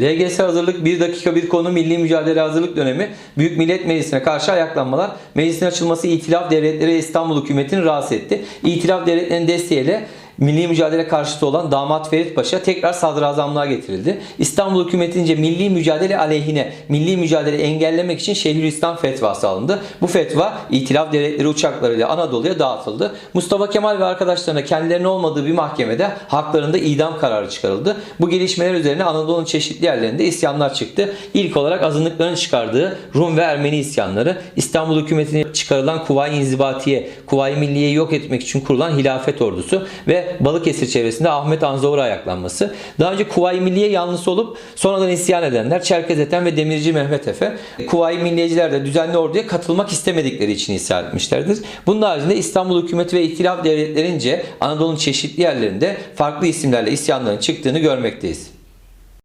LGS hazırlık 1 dakika bir konu milli mücadele hazırlık dönemi Büyük Millet Meclisi'ne karşı ayaklanmalar meclisin açılması İtilaf Devletleri İstanbul hükümetini rahatsız etti. İtilaf Devletleri'nin desteğiyle milli mücadele karşıtı olan damat Ferit Paşa tekrar sadrazamlığa getirildi. İstanbul hükümetince milli mücadele aleyhine milli mücadele engellemek için Şeyhülislam fetvası alındı. Bu fetva İtilaf Devletleri uçaklarıyla Anadolu'ya dağıtıldı. Mustafa Kemal ve arkadaşlarına kendilerine olmadığı bir mahkemede haklarında idam kararı çıkarıldı. Bu gelişmeler üzerine Anadolu'nun çeşitli yerlerinde isyanlar çıktı. İlk olarak azınlıkların çıkardığı Rum ve Ermeni isyanları, İstanbul hükümetine çıkarılan Kuvayi İnzibatiye, Kuvayi Milliye'yi yok etmek için kurulan hilafet ordusu ve Balıkesir çevresinde Ahmet Anzavur ayaklanması. Daha önce Kuvayi Milliye yanlısı olup sonradan isyan edenler Çerkez Ethem ve Demirci Mehmet Efe. Kuvayi Milliyeciler de düzenli orduya katılmak istemedikleri için isyan etmişlerdir. Bunun haricinde İstanbul hükümeti ve İtilaf devletlerince Anadolu'nun çeşitli yerlerinde farklı isimlerle isyanların çıktığını görmekteyiz.